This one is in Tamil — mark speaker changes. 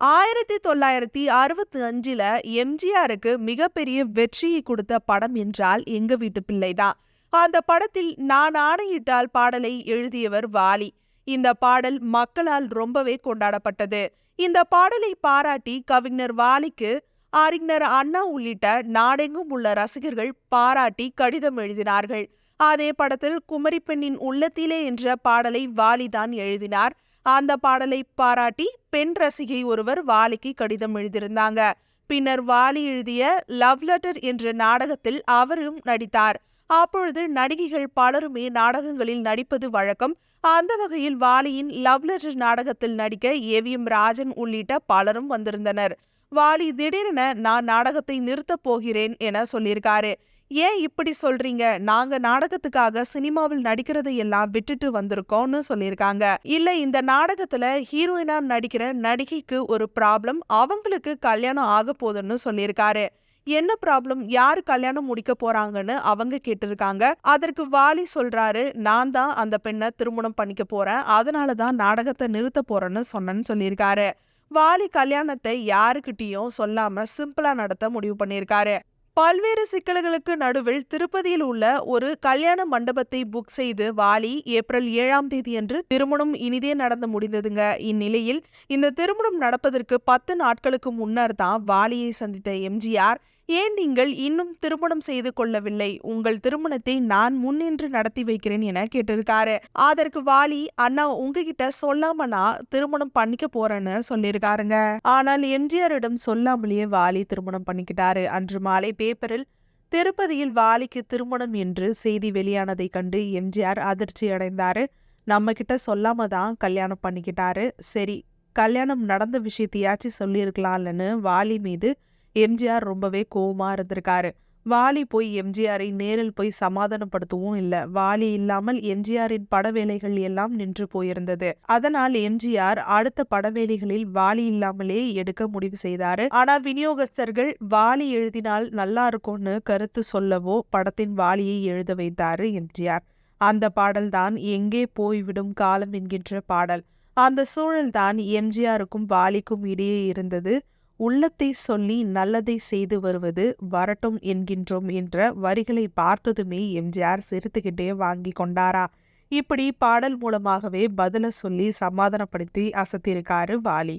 Speaker 1: ஆயிரத்தி தொள்ளாயிரத்தி அறுபத்தி அஞ்சுல எம்ஜிஆருக்கு மிகப்பெரிய வெற்றியை கொடுத்த படம் என்றால் எங்க வீட்டு பிள்ளைதான் அந்த படத்தில் நான் ஆணையிட்டால் பாடலை எழுதியவர் வாலி. இந்த பாடல் மக்களால் ரொம்பவே கொண்டாடப்பட்டது. இந்த பாடலை பாராட்டி கவிஞர் வாலிக்கு அறிஞர் அண்ணா உள்ளிட்ட நாடெங்கும் உள்ள ரசிகர்கள் பாராட்டி கடிதம் எழுதினார்கள். அதே படத்தில் குமரி பெண்ணின் உள்ளத்திலே என்ற பாடலை வாலிதான் எழுதினார். அந்த பாடலை பாராட்டி பெண் ரசிகை ஒருவர் வாலிக்கு கடிதம் எழுதியிருந்தாங்க. பின்னர் வாலி எழுதிய லவ் லெட்டர் என்ற நாடகத்தில் அவரும் நடித்தார். அப்பொழுது நடிகைகள் பலருமே நாடகங்களில் நடிப்பது வழக்கம். அந்த வகையில் வாலியின் லவ் லெட்டர் நாடகத்தில் நடிக்க ஏவிஎம் ராஜன் உள்ளிட்ட பலரும் வந்திருந்தனர். வாலி திடீரென நான் நாடகத்தை நிறுத்தப் போகிறேன் என சொல்லியிருக்காரு. ஏன் இப்படி சொல்றீங்க? நாங்க நாடகத்துக்காக சினிமாவில் நடிக்கிறதை எல்லாம் விட்டுட்டு வந்திருக்கோம்னு சொல்லியிருக்காங்க. இல்ல இந்த நாடகத்துல ஹீரோயினா நடிக்கிற நடிகைக்கு ஒரு ப்ராப்ளம் அவங்களுக்கு கல்யாணம் ஆக போதுன்னு சொல்லியிருக்காரு. என்ன ப்ராப்ளம் யாரு கல்யாணம் முடிக்க போறாங்கன்னு அவங்க கேட்டிருக்காங்க. அதற்கு வாலி சொல்றாரு நான் தான் அந்த பெண்ணை திருமணம் பண்ணிக்க போறேன். அதனால தான் நாடகத்தை நிறுத்த போறேன்னு சொன்னேன்னு சொல்லியிருக்காரு. வாலி கல்யாணத்தை யாருக்கிட்டயும் சொல்லாம சிம்பிளா நடத்த முடிவு பண்ணியிருக்காரு. பல்வேறு சிக்கல்களுக்கு நடுவில் திருப்பதியில் உள்ள ஒரு கல்யாண மண்டபத்தை புக் செய்து வாலி ஏப்ரல் ஏழாம் தேதி அன்று திருமணம் இனிதே நடந்து முடிந்ததுங்க. இந்நிலையில் இந்த திருமணம் நடப்பதற்கு பத்து நாட்களுக்கு முன்னர் தான் வாலியை சந்தித்த எம்ஜிஆர் ஏன் நீங்கள் இன்னும் திருமணம் செய்து கொள்ளவில்லை? உங்கள் திருமணத்தை நான் முன்னின்று நடத்தி வைக்கிறேன் என கேட்டிருக்காரு. அதற்கு வாலி அண்ணா உங்ககிட்ட சொல்லாம நான் திருமணம் பண்ணிக்க போறேன்னு சொல்லியிருக்காருங்க. ஆனால் எம்ஜிஆரிடம் சொல்லாமலேயே வாலி திருமணம் பண்ணிக்கிட்டாரு. அன்று மாலை பேப்பரில் திருப்பதியில் வாலிக்கு திருமணம் என்று செய்தி வெளியானதை கண்டு எம்ஜிஆர் அதிர்ச்சி அடைந்தாரு. நம்ம கிட்ட சொல்லாம தான் கல்யாணம் பண்ணிக்கிட்டாரு. சரி கல்யாணம் நடந்த விஷயத்தையாச்சும் சொல்லியிருக்கலாம்லன்னு வாலி மீது எம்ஜிஆர் ரொம்பவே கோவமா இருந்திருக்காரு. வாலி போய் எம்ஜிஆரை நேரில் போய் சமாதானப்படுத்தவும் இல்ல. வாலி இல்லாமல் எம்ஜிஆரின் படவேளைகள் எல்லாம் நின்று போயிருந்தது. அதனால் எம்ஜிஆர் அடுத்த படவேலைகளில் வாலி இல்லாமலே எடுக்க முடிவு செய்தாரு. ஆனா விநியோகஸ்தர்கள் வாலி எழுதினால் நல்லா இருக்கும்னு கருத்து சொல்லவோ படத்தின் வாலியை எழுத வைத்தாரு எம்ஜிஆர். அந்த பாடல்தான் எங்கே போய்விடும் காலம் என்கின்ற பாடல். அந்த சூழல்தான் எம்ஜிஆருக்கும் வாலிக்கும் இடையே இருந்தது. உள்ளத்தை சொல்லி நல்லதை செய்து வருவது வரட்டும் என்கின்றோம் என்ற வரிகளை பார்த்ததுமே எம்ஜிஆர் சிரித்துக்கிட்டே வாங்கி கொண்டாரா? இப்படி பாடல் மூலமாகவே பதில சொல்லி சமாதானப்படுத்தி அசத்திருக்காரு வாலி.